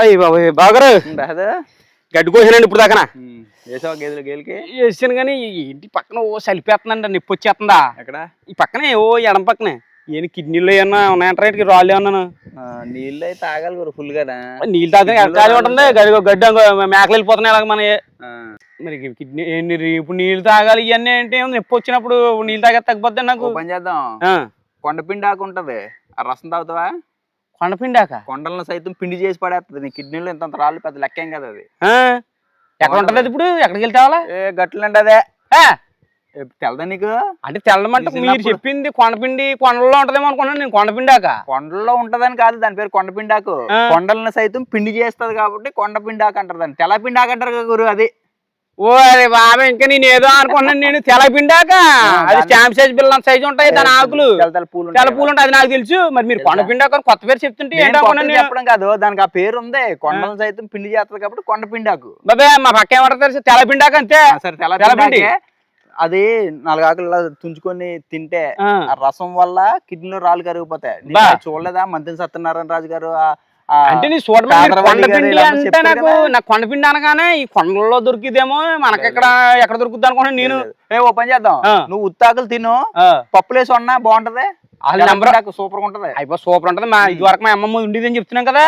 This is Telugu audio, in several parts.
అయ్యి బాబు బాగారు గడ్డి కోసానండి ఇప్పుడు దాకా వేసావా గేదెలు గేలికి వేసాను కానీ ఇంటి పక్కన ఓ సలిపేస్తుందండి నొప్పి వచ్చేస్తుందా? ఎక్కడ? ఈ పక్కనే ఓ ఎడం పక్కనే. ఏం కిడ్నీలో ఏమన్నా ఉన్నాయంటారా ఇటుకి రాళ్ళు ఏమన్నాను? నీళ్ళు అయితే తాగాలి గురు ఫుల్ గానా నీళ్ళు తాగితే ఉంటుంది గడ్డి గడ్డి మేకలు వెళ్ళిపోతున్నాయి అలాగ మన మరి కిడ్నీ ఏంటి ఇప్పుడు నీళ్ళు తాగాలి ఇవన్నీ అంటే నొప్పి వచ్చినప్పుడు నీళ్ళు తాగే తగ్గిపోద్ది నాకు. పని చేద్దాం. కొండపిండి ఆకు ఉంటది. ఆ రసం తాగుతావా? కొండపిండాక? కొండలను సైతం పిండి చేసి పడేస్తుంది నీ కిడ్నీలో ఇంత రాళ్ళు పెద్ద లెక్కేం కదా అది. ఎక్కడ ఉంటుంది అది ఇప్పుడు? ఎక్కడికి వెళ్తావాలా? ఏ గట్లండి అదే. తెలదా నీకు? అంటే తెల్లమంట మీరు చెప్పింది కొండపిండి కొండలో ఉంటదేమో అనుకున్నాను నేను కొండపిండాక. కొండల్లో ఉంటదని కాదు దాని పేరు కొండపిండాకు. కొండలను సైతం పిండి చేస్తది కాబట్టి కొండపిండాకు అంటారు దాన్ని. తెల్లపిండాకు అంటారు కదా గురు అది. ఓ అరే బాబా ఇంకా నేను ఏదో అనుకున్నాను నేను తెల్లపిండాక అది స్టాంప్ సైజ్ బిల్ల సైజ్ ఉంటాయి దాని ఆకులు. తెల్ల పూలు ఉంటాయి పూలు ఉంటాయి అది నాకు తెలుసు. మరి మీరు? కొండపిండాక కొత్త పేరు చెప్తుంటే. చెప్పడం కాదు దానికి ఆ పేరు ఉంది కొండలను సైతం పిండి చేస్తుంది కాబట్టి కొండపిండాకు బాబే మా పక్క ఏమంటారు తెలుసా? తెల్లపిండాక అంతే. సరే. పిండాకే. అది నాలుగు ఆకులు ఇలా తుంచుకొని తింటే రసం వల్ల కిడ్నీలో రాళ్ళు కరిగిపోతాయి. చూడలేదా? మంత్రి సత్యనారాయణ రాజు గారు ఆ అంటే నీ చూడమని కొండపిండి అంటే నాకు. నాకు కొండపిండి అనగానే ఈ కొండల్లో దొరికిదేమో మనకెక్కడ ఎక్కడ దొరుకుద్ది అనుకున్నాను నేను ఏ ఓ పని చేద్దాం. నువ్వు ఉత్తాకులు తిను పప్పులేసి ఉన్నా బాగుంటది. సూపర్ ఉంటది. అయిపో సూపర్ ఉంటది. మా ఇది వరకు మా అమ్మమ్మ ఉండేది అని చెప్తున్నాం కదా.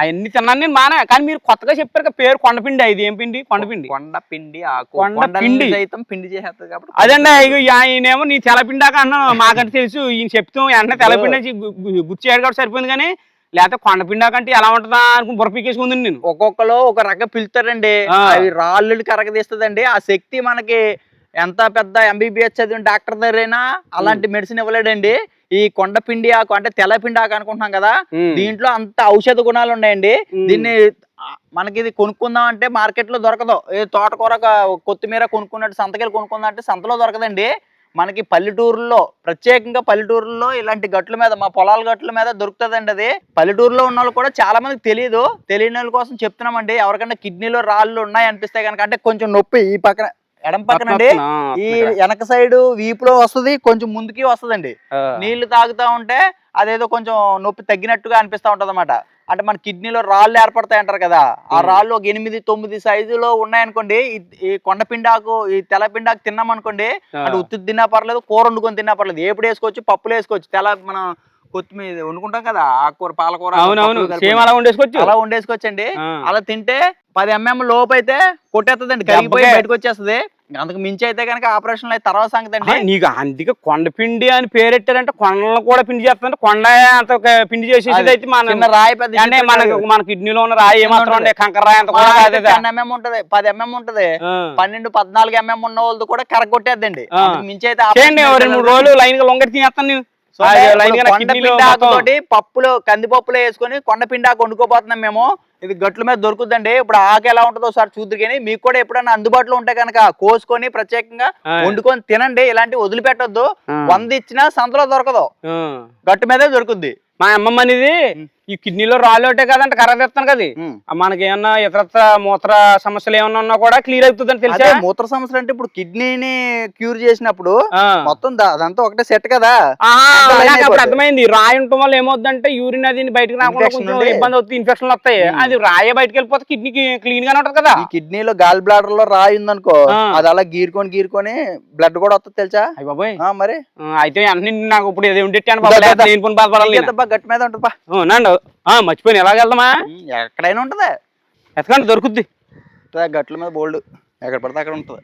అవన్నీ తిన్నాను నేను మానే కానీ మీరు కొత్తగా చెప్పారు పేరు కొండపిండి ఇది ఏం పిండి? కొండపిండి కొండ పిండి ఆకు. కొండ కొండల్ని పిండి. సైతం పిండి చేసేస్తుంది కాబట్టి అదండి ఇగో ఈయనేమో నీ తెల్లపిండాక అన్నాను. మాకంటే తెలుసు ఈయన చెప్తాం వెంటనే తెల్లపిండి అని గు- గు- గుర్చేయడు కాబట్టి సరిపోయింది కానీ లేకపోతే కొండపిండాకంటే ఎలా ఉంటుందా అనుకుని బుర్ర పీకేసుకుంది నేను. ఒక్కొక్కరు ఒక రకం పిలుతారండి. అవి రాళ్ళు కరగదీస్తుందండి ఆ శక్తి మనకి ఎంత పెద్ద ఎంబీబీఎస్ చదివిన డాక్టర్ దగ్గరైనా అలాంటి మెడిసిన్ ఇవ్వలేడండి. ఈ కొండపిండి ఆకు అంటే తెల్లపిండి ఆకు అనుకుంటున్నాం కదా దీంట్లో అంత ఔషధ గుణాలు ఉన్నాయండి. దీన్ని మనకి ఇది కొనుక్కుందాం అంటే మార్కెట్లో దొరకదు తోటకూర కొత్తిమీర కొనుక్కున్నట్టు సంతకెళ్ళి కొనుక్కుందాం అంటే సంతలో దొరకదండి. మనకి పల్లెటూరులో ప్రత్యేకంగా పల్లెటూరులో ఇలాంటి గట్ల మీద మా పొలాల గట్ల మీద దొరుకుతుందండి అది. పల్లెటూరులో ఉన్న వాళ్ళు కూడా చాలా మందికి తెలియదు తెలియని వాళ్ళ కోసం చెప్తున్నామండి. ఎవరికైనా కిడ్నీలో రాళ్ళు ఉన్నాయి అనిపిస్తే కనుక అంటే కొంచెం నొప్పి ఈ పక్కన ఎడం పక్కన అండి ఈ వెనక సైడ్ వీపులో వస్తది కొంచెం ముందుకి వస్తదండి. నీళ్ళు తాగుతా ఉంటే అదేదో కొంచెం నొప్పి తగ్గినట్టుగా అనిపిస్తా ఉంటది అంటే మన కిడ్నీలో రాళ్ళు ఏర్పడతాయి అంటారు కదా ఆ. రాళ్ళు ఒక ఎనిమిది తొమ్మిది సైజులో ఉన్నాయనుకోండి ఈ- కొండపిండాకు ఈ తెల్లపిండాకు తిన్నాం అనుకోండి అంటే ఉత్తి తిన్నా పర్లేదు కూర వండుకొని తిన్నా పర్లేదు ఏపుడు వేసుకోవచ్చు పప్పులు వేసుకోవచ్చు తెల్ల మనం కొత్తిమీర వండుకుంటాం కదా ఆకుకూర పాలకూర అలా ఉండేసుకోవచ్చు అలా వండేసుకోవచ్చండి. ఆ. అలా తింటే పది ఎంఎం లోపు అయితే కొట్టేస్తుందండి కరిగిపోయి. బయటకు వచ్చేస్తుంది అంతకు మించి అయితే కనుక ఆపరేషన్ అయితే తర్వాత సంగతి అండి. నీకు అందుకే కొండపిండి అని పేరెట్టారంటే కొండలు కూడా పిండి చేస్తుంటే కొండ అంత పిండి చేసేది అయితే మన రాయి పెద్ద అంటే చిన్న మన కిడ్నీలో ఉన్న రాయి ఏమాత్రం కంకర రాయి అంత కూడా. 10 ఎంఎం ఉంటది. పది ఎంఎం ఉంటది. పన్నెండు పద్నాలుగు ఎంఎం ఉన్న వాళ్ళది కూడా కరగొట్టేద్దండి. మించి అయితే రెండు మూడు రోజులు లైన్గా లొంగటి తినేస్తాను నేను. కొండ పిండి పప్పులు కందిపప్పులు వేసుకొని కొండ పిండి ఆకు వండుకోపోతున్నాం మేము. ఇది గట్ల మీద దొరుకుతుందండి ఇప్పుడు ఆకు ఎలా ఉంటుందో ఒకసారి చూద్దరు కానీ మీకు కూడా ఎప్పుడైనా అందుబాటులో ఉంటే కనుక కోసుకొని ప్రత్యేకంగా. వండుకొని తినండి ఇలాంటి వదిలిపెట్టొద్దు. వంద ఇచ్చినా సంతలో దొరకదు. గట్టు మీదే దొరుకుద్ది మా అమ్మమ్మ అనేది ఈ కిడ్నీలో రాళ్ళు ఒకటే కదంటే కర్ర తెస్తాను కదా. మనకి ఏమన్నా ఇతరత్ర మూత్ర సమస్యలు ఏమన్నా ఉన్నా కూడా క్లియర్ అవుతుందని తెలుసా అదే మూత్ర సమస్యలు అంటే ఇప్పుడు కిడ్నీని క్యూర్ చేసినప్పుడు. మొత్తం అదంతా ఒకటే సెట్ కదా అప్పుడు. అర్థమైంది రాయి ఉండటం వల్ల ఏమవుతుందంటే యూరిన్ అది బయటకు రాకుండా కొంచెం. ఇబ్బంది అవుతుంది ఇన్ఫెక్షన్లు వస్తాయి. అది రాయే బయటకు వెళ్ళిపోతే కిడ్నీకి క్లీన్ గానే ఉంటది కదా కిడ్నీలో గాల్ బ్లాడర్లో రాయి ఉందనుకో. అది అలా గీరుకొని గీరుకొని బ్లడ్ కూడా వస్తుంది తెలుసా బాబోయ్ మరి అయితే అన్ని నాకు ఇప్పుడు ఏదో ఉండేట్టాను. ఇంకెంతబ్బా గట్టి మీద ఉంటుంది మర్చిపోయిన. ఎలాగ వెళ్దామా? ఎక్కడైనా ఉంటది. ఎతకండి దొరుకుద్ది. గట్ల మీద బోల్డ్. ఎక్కడ పడితే అక్కడ ఉంటది.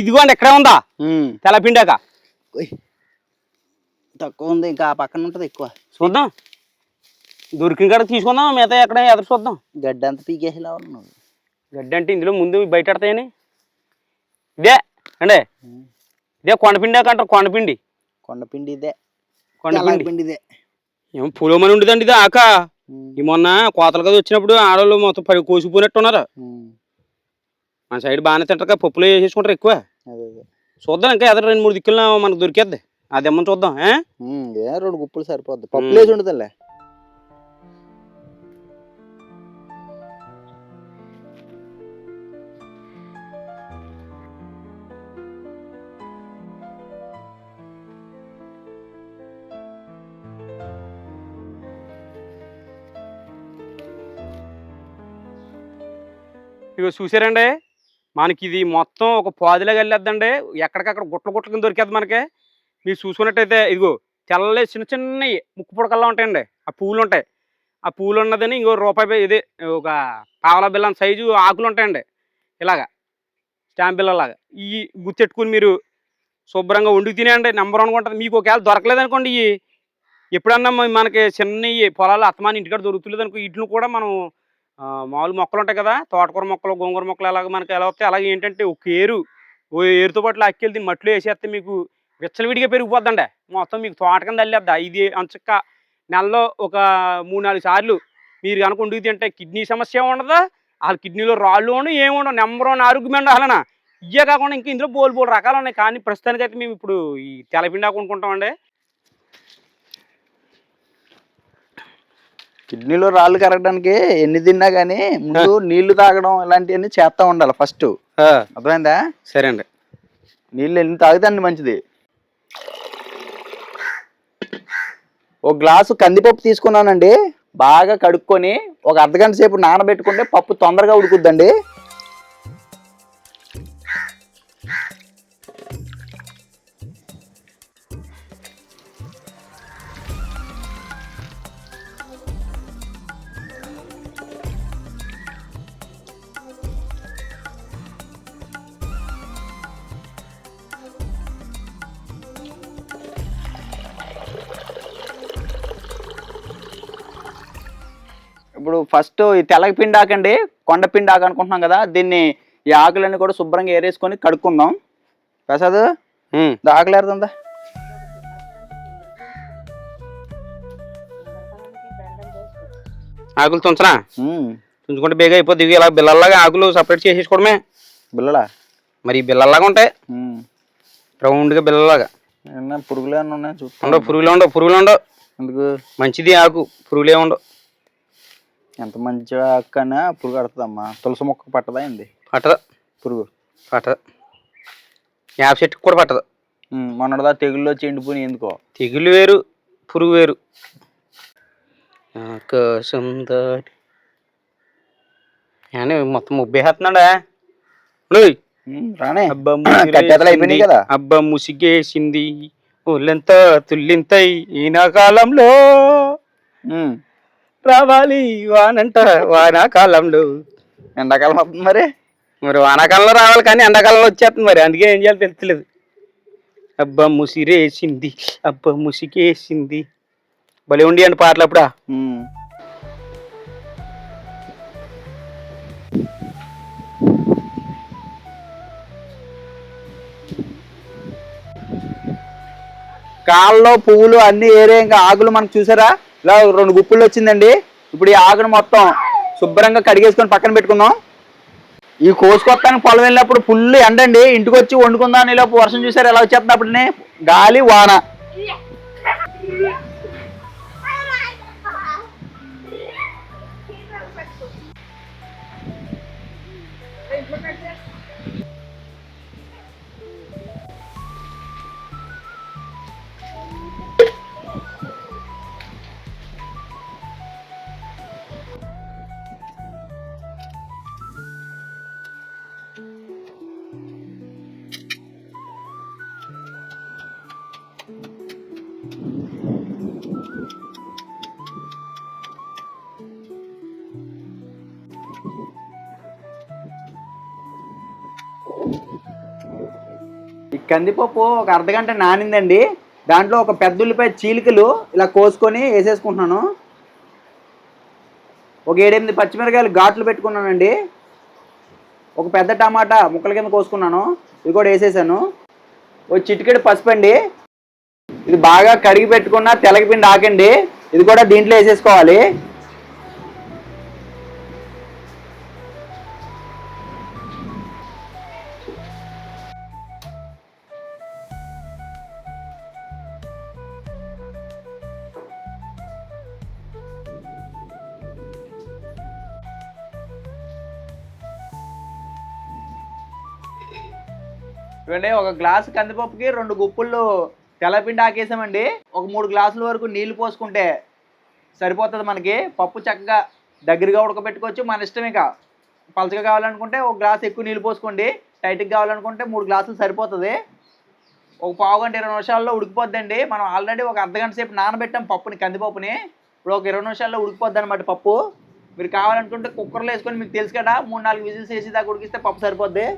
ఇదిగోండి ఎక్కడే ఉందా? తెల్లపిండాక. ఉయ్. తక్కువ ఉంది ఇంకా ఆ పక్కన ఉంటది ఎక్కువ. చూద్దాం. దొరికిన కాడ తీసుకుందాం మిగతా ఎక్కడ ఎదురు చూద్దాం. గడ్డి అంత పీకేసేలా ఉన్నావు గడ్డి అంటే ఇందులో ముందు బయట పెడతాయని ఇదే అండి ఇదే కొండపిండాక అంటారు కొండపిండి. కొండపిండి ఇదే. కొండపిండి పిండి? ఇదే. ఏమో పులోమని ఉండదండి ఇది ఆక. ఈ మొన్న కోతలు కదా వచ్చినప్పుడు ఆడవాళ్ళు మొత్తం పడి కోసిపోయినట్టు ఉన్నారు ఉమ్, మన సైడ్ బాగానే తింటారు కదా పప్పులో వేసేసుకుంటారు ఎక్కువ. చూద్దాం ఇంకా ఎదురు రెండు మూడు దిక్కులు మనకు దొరికేద్ది. అది ఏమని చూద్దాం ఏ? రెండు గుప్పులు సరిపోద్ది. పప్పులు వేసి ఉండదులే. ఇగో చూసారండి మనకి ఇది మొత్తం ఒక పాదిలాగా వెళ్ళేద్దండి ఎక్కడికక్కడ గుట్ల గుట్ల కింద దొరికేది మనకి. మీరు చూసుకున్నట్టయితే ఇదిగో తెల్లలే చిన్న చిన్నవి ముక్కు పుడకల్లా ఉంటాయండి. ఆ పూలు ఉంటాయి. ఆ పూలు ఉన్నదని ఇంకో రూపాయి ఇది ఒక పావలా బిల్లం సైజు ఆకులు ఉంటాయండి. ఇలాగా స్టాంప్ బిల్లలాగా ఈ గుర్తెట్టుకుని మీరు శుభ్రంగా వండుకు తినేయండి నెంబర్ వన్ ఉంటుంది మీకు ఒకవేళ దొరకలేదు అనుకోండి ఈ ఎప్పుడన్నా మనకి చిన్న పొలాలు అత్తమాని ఇంటికాడ దొరుకుతులేదు అనుకో వీటిని కూడా మనం మామూలు మొక్కలు ఉంటాయి కదా తోటకూర మొక్కలు గోంగూర మొక్కలు ఎలాగ మనకి ఎలా వస్తాయి? అలాగే ఏంటంటే ఒక ఏరు ఓ ఏరుతో పాటు అక్కెళ్ళి దీన్ని మట్టిలో వేసేస్తే మీకు విచ్చలవిడిగా పెరిగిపోద్దండి. మొత్తం మీకు తోట కింద వెళ్ళేద్దా ఇది అంచక్క నెలలో ఒక మూడు నాలుగు సార్లు మీరు కనుక వండుకు తింటే కిడ్నీ సమస్య ఉండదు? వాళ్ళ కిడ్నీలో రాళ్ళు ఉండవు ఏమి ఉండవు నెంబర్ వన్ ఆరోగ్యం అండి ఇవే కాకుండా ఇంకా ఇందులో బోల్ బోల్ రకాలు ఉన్నాయి. కానీ ప్రస్తుతానికి అయితే మేము ఇప్పుడు ఈ తెలపిండా కొనుక్కుంటామండి కిడ్నీలో రాళ్ళు కరగడానికి ఎన్ని తిన్నా కానీ ముందు నీళ్ళు తాగడం ఇలాంటివన్నీ చేస్తా ఉండాలి ఫస్ట్. అర్థమైందా? సరే అండి నీళ్ళు ఎన్ని తాగితే అన్ని మంచిది. ఒక గ్లాసు కందిపప్పు తీసుకున్నానండి. బాగా కడుక్కొని ఒక అర్ధగంట సేపు నానబెట్టుకుంటే పప్పు తొందరగా ఉడుకుద్దండి. ఫస్ట్ ఈ తెల్లగ పిండి ఆకండి కొండ పిండి ఆకు అనుకుంటున్నాం కదా దీన్ని ఈ ఆకులన్నీ కూడా శుభ్రంగా ఏరేసుకొని కడుక్కుందాం. ప్రసాద్ ఆకులు ఏరుతుందా? ఆకులు తుంచనా? తుంచుకుంటే బేగా అయిపోద్ది. ఇవి ఇలా బిల్లల్లాగా ఆకులు సపరేట్ చేసేసుకోవడమే. బిల్లలా మరి బిల్లల్లాగా ఉంటాయి. రౌండ్గా బిల్లలాగా పురుగులు ఉన్నాయి? పురుగులు ఉండవు పురుగులు ఉండవు. ఎందుకు? మంచిది ఆకు పురుగులే ఉండవు. ఎంత మంచిగా అక్కనే పురుగు పడుతుందమ్మా తులసి మొక్క పట్టదా ఏంది? పట్టదు. పురుగు? పట్టదు. యాప చెట్టుకు కూడా పట్టదు. ఉమ్, మొన్నటిదా తెగుళ్ళు వచ్చి ఎండిపోయి ఎందుకో? తెగులు వేరు పురుగు వేరు. ఆకాశం దాటి. మొత్తం ముబ్బేస్తున్నాడా ఓయ్ ఉమ్, రానే. అబ్బా అయిపోయినాయి ముసిగేసింది, కదా? అబ్బా ముసిగేసింది. ఒళ్ళంతా తుల్లింతై. ఈనాకాలంలో ఉమ్, రావాలి వానంట వానాకాలంలో. ఎండాకాలం వస్తుంది మరి? మరి వానాకాలంలో రావాలి కానీ ఎండాకాలంలో వచ్చేస్తుంది మరి. అందుకే ఏం చేయాలో తెలుస్తలేదు అబ్బా ముసిరేసింది అబ్బా ముసికేసింది. భలే ఉండి అండి పాటలు అప్పుడా. కాళ్ళలో పువ్వులు అన్ని ఏరే ఇంకా ఆకులు మనకు చూసారా? ఇలా రెండు గుప్పులు వచ్చిందండి. ఇప్పుడు ఈ ఆకును మొత్తం శుభ్రంగా కడిగేసుకొని పక్కన పెట్టుకుందాం. ఈ కోసుకొత్తానికి పొలం వెళ్ళినప్పుడు ఫుల్ ఎండండి. ఇంటికి వచ్చి వండుకుందాం అని లోపు వర్షం చూసారు ఎలా వచ్చేస్తుంది అప్పుడునే? గాలి వాన. ఈ కందిపప్పు ఒక అర్ధగంట నానిందండి. దాంట్లో ఒక పెద్ద ఉల్లిపాయ చీలికలు ఇలా కోసుకొని వేసేసుకుంటున్నాను. ఒక ఏడెనిమిది పచ్చిమిరకాయలు ఘాట్లు పెట్టుకున్నానండి. ఒక పెద్ద టమాటా ముక్కల కింద కోసుకున్నాను. ఇది కూడా వేసేసాను. ఒక చిటికెడు పసుపు అండి. ఇది బాగా కడిగి పెట్టుకున్న తెలగపిండి ఆకండి. ఇది కూడా దీంట్లో వేసేసుకోవాలి. చూడండి ఒక గ్లాసు కందిపప్పుకి రెండు గుప్పుళ్ళు తెల్లపిండి ఆకేసామండి. ఒక మూడు గ్లాసుల వరకు నీళ్ళు పోసుకుంటే సరిపోతుంది మనకి. పప్పు చక్కగా దగ్గరగా ఉడకబెట్టుకోవచ్చు. మన ఇష్టం ఇక పలచగా కావాలనుకుంటే ఒక గ్లాస్ ఎక్కువ నీళ్ళు పోసుకోండి. టైట్గా కావాలనుకుంటే మూడు గ్లాసులు సరిపోతుంది. ఒక పావు గంట ఇరవై నిమిషాల్లో ఉడికిపోద్దండి. మనం ఆల్రెడీ ఒక అర్ధగంట సేపు నానబెట్టాం పప్పుని కందిపప్పుని. ఇప్పుడు ఒక ఇరవై నిమిషాల్లో ఉడికిపోద్ది అనమాట పప్పు. మీరు కావాలనుకుంటే కుక్కర్లో వేసుకొని మీకు తెలుసు కదా మూడు నాలుగు విజిల్స్ వేసి దాకా ఉడికిస్తే పప్పు సరిపోద్ది.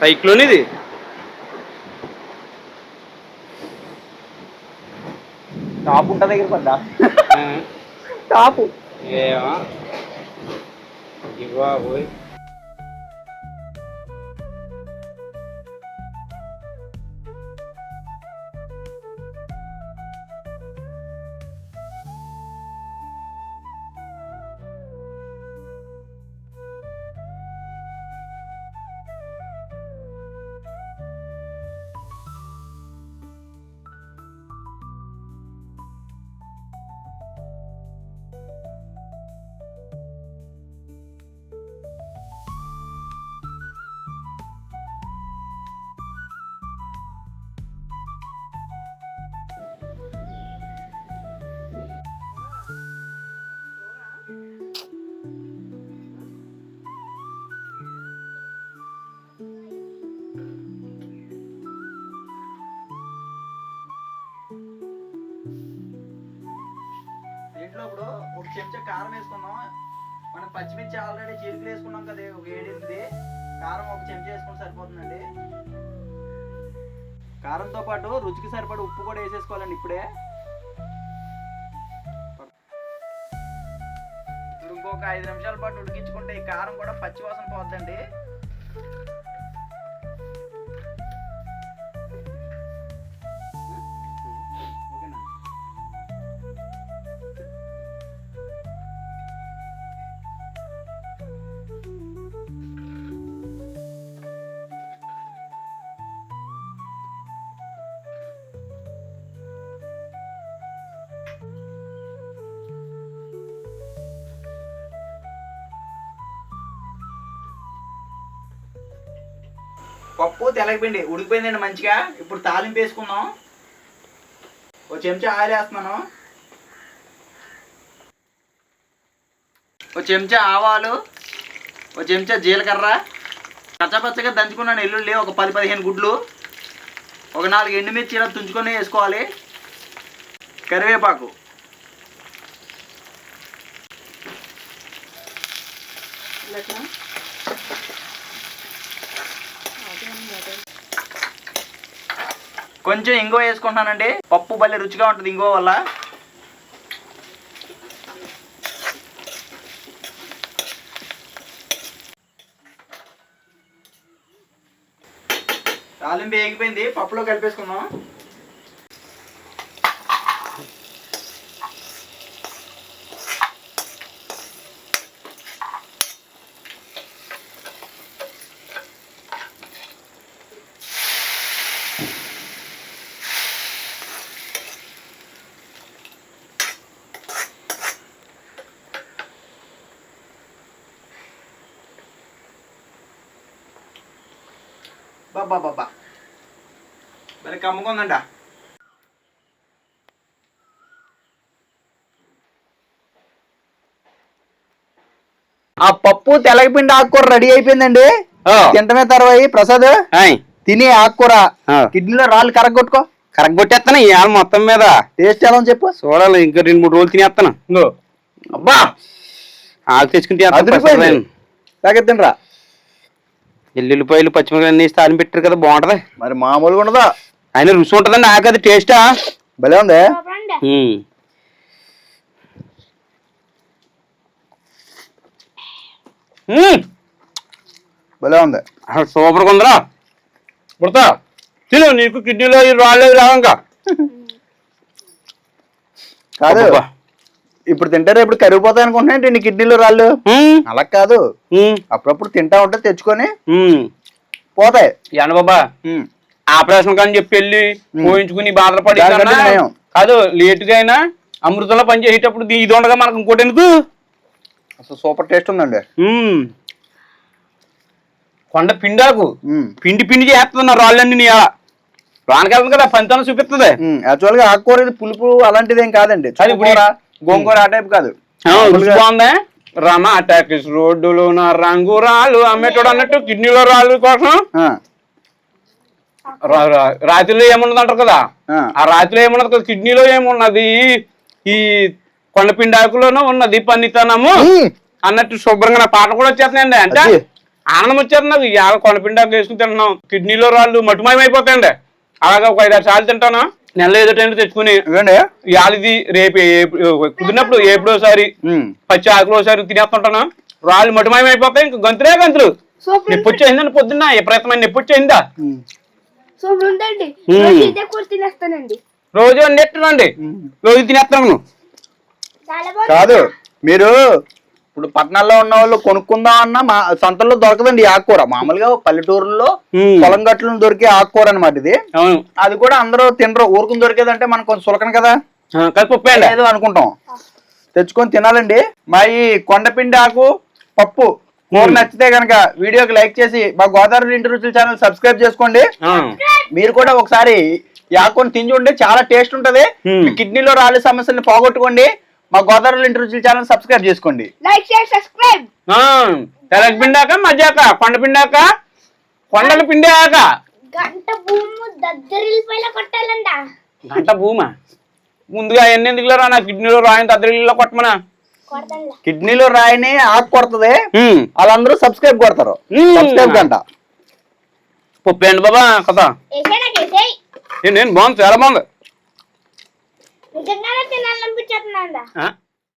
సైక్లోన్ ఇది. టాప్ ఉంటుంది దగ్గర పడ్డా? టాపు. ఏమా. ఇవ్వా పోయి దీంట్లో ఇప్పుడు ఒక చెంచా కారం వేసుకున్నాం మనం పచ్చిమిర్చి ఆల్రెడీ చీలికలు వేసుకున్నాం కదా ఒక ఏడెనిమిది. కారం ఒక చెంచా వేసుకుంటే సరిపోతుందండి. కారంతో పాటు రుచికి సరిపడి ఉప్పు కూడా వేసేసుకోవాలండి ఇప్పుడే. ఇప్పుడు ఇంకొక ఐదు నిమిషాల పాటు ఉడికించుకుంటే ఈ కారం కూడా పచ్చి వాసన పోద్దండి. పప్పు తెలగపిండి ఉడికిపోయిందండి మంచిగా. ఇప్పుడు తాలింపు వేసుకుందాం. ఒక చెంచా ఆయిల్ వేస్తున్నాను. ఒక చెంచా ఆవాలు. ఒక చెంచా జీలకర్ర. పచ్చపచ్చగా దంచుకున్నాను ఎల్లుల్లి ఒక పది పదిహేను గుడ్లు. ఒక నాలుగు ఎండుమిర్చి ఇలా తుంచుకొని వేసుకోవాలి. కరివేపాకు. కొంచెం ఇంగో వేసుకుంటున్నానండి. పప్పు భలే రుచిగా ఉంటుంది ఇంగో వల్ల. తాలింపు వేగిపోయింది. పప్పులో కలిపేసుకుందాం బాబా బాబా మరి కమ్ముకుందంట ఆ పప్పు తెలగపిండి ఆకుకూర రెడీ అయిపోయిందండి. తింటమే తర్వాత ప్రసాద్. తిని ఆకుకూర. కిడ్నీలో రాళ్ళు కరగొట్టుకో. కరెక్ట్ కొట్టేస్తాను ఇవాళ మొత్తం మీద? టేస్ట్ ఎలా చెప్పు. చూడాలి ఇంకా రెండు మూడు రోజులు తినేస్తాను అబ్బా! ఆకు తెచ్చుకుని అదిరిపోయింది. తాగెత్తండి ఎల్లుల్లిపాయలు పచ్చిమిరపకాయలు అన్ని స్థానం పెట్టారు కదా బాగుంటది. మరి మామూలుగా ఉండదా? ఆయన రుచి ఉంటదండి ఆకు అది టేస్టా భలే ఉంది. ఉమ్. ఉమ్. భలే ఉంది. అసలు సూపర్గా ఉందిరా. పుడతా తిను నీకు కిడ్నీలో రాలేదు రావంగా. కాదు. అబ్బబ్బా. ఇప్పుడు తింటారు ఇప్పుడు కరిగిపోతాయి అనుకుంటున్నా నీ కిడ్నీలో రాళ్ళు. అలా కాదు. అప్పుడప్పుడు తింటా ఉంటే తెచ్చుకొని. పోతాయి ఏంటి బాబా. ఆపరేషన్ కానీ చెప్పి వెళ్ళి పోయించుకుని బాధలు పడి దానికంటే కన్నా నయం. కాదు లేటుగా అయినా అమృతంలో పని చేసేటప్పుడు ఇది ఉండగా మనకు ఇంకోటి ఎందుకు అసలు సూపర్ టేస్ట్ ఉందండి. కొండ పిండాకు. పిండి పిండి చేస్తున్నా రాళ్ళన్నీ నీ రానికి వెళ్తుంది కదా పంతనం చూపిస్తుంది యాక్చువల్గా ఆకుకూర పులుపు అలాంటిది ఏం కాదండి గోంగూర ఆ టైప్ కాదు. బాగుందా? రమా టాకీస్ రోడ్డులో నా రంగు రాళ్ళు. అమ్మేటోడు అన్నట్టు కిడ్నీలో రాళ్ళు కోసం. రాత్రిలో ఏమున్నది అంటారు కదా? ఆ. రాత్రిలో ఏమున్నది కదా? కిడ్నీలో ఏమున్నది? ఈ కొండపిండి ఆకులోనూ ఉన్నది పన్నితనము. అన్నట్టు శుభ్రంగా నా పాట కూడా వచ్చేస్తున్నాయండి. అంటే. ఆనందం వచ్చేది నాకు. ఇవాళ కొండపిండి ఆకు వేసుకుని తింటున్నాం. కిడ్నీలో రాళ్ళు మటుమయం అయిపోతాయండి అలాగా ఒక ఐదారు సార్లు తింటాను. నెల ఏదో టైం తెచ్చుకుని ఇది రేపు కుదిరినప్పుడు ఎప్పుడోసారి. పచ్చి ఆకులు ఒకసారి తినేస్తుంటాను? రాళ్ళు మటుమయం అయిపోతాయి ఇంకా గంతులే గంతులు. నొప్పి వచ్చేసిందండి పొద్దున్న? విపరీతమైన నొప్పి వచ్చేసిందా. రోజు తినేస్తానండి. రోజు తినేస్తాను. కాదు మీరు ఇప్పుడు పట్టణాల్లో ఉన్న వాళ్ళు కొనుక్కుందాం అన్నా మా సంతల్లో దొరకదండి ఆకుకూర. మామూలుగా పల్లెటూరులో. పొలం గట్లను దొరికే ఆకుకూర అనమాట ఇది. అది కూడా అందరూ తినరు. ఊరుకుని దొరికేదంటే మనకు కొంచెం సులకన కదా? ఏదో అనుకుంటాం. తెచ్చుకొని తినాలండి. మా ఈ కొండపిండి ఆకు పప్పు కూర నచ్చితే కనుక వీడియోకి లైక్ చేసి మా గోదావరి ఇంటి రుచుల ఛానల్ సబ్స్క్రైబ్ చేసుకోండి. మీరు కూడా ఒకసారి ఈ ఆకుని తిని చూడండి చాలా టేస్ట్ ఉంటది. కిడ్నీలో రాళ్ళ సమస్యల్ని పోగొట్టుకోండి. మా గోదావరి ఇంటి రుచుల ఛానల్ సబ్స్క్రైబ్ చేసుకోండి. Like share subscribe. ఆ, తెల్లటి పిండాక మధ్యాక కొండ పిండాక కొండల పిండాక గంట భూమి కొట్టాలంట. గంట భూమా? ముందుగా ఎన్ని ఎందుకులో రా నా కిడ్నీలో రాయని తద్దరిలో కొట్టమనా? కిడ్నీలో రాయిని ఆకు కొడుతుంది. వాళ్ళందరూ సబ్స్క్రైబ్ కొడతారు. సబ్స్క్రైబ్ గంట. ఉప్పే అండి బాబా కదా నేను బాగుంది చాలా బాగుంది. నిజంగానే తినాలనిపించేస్తుందంట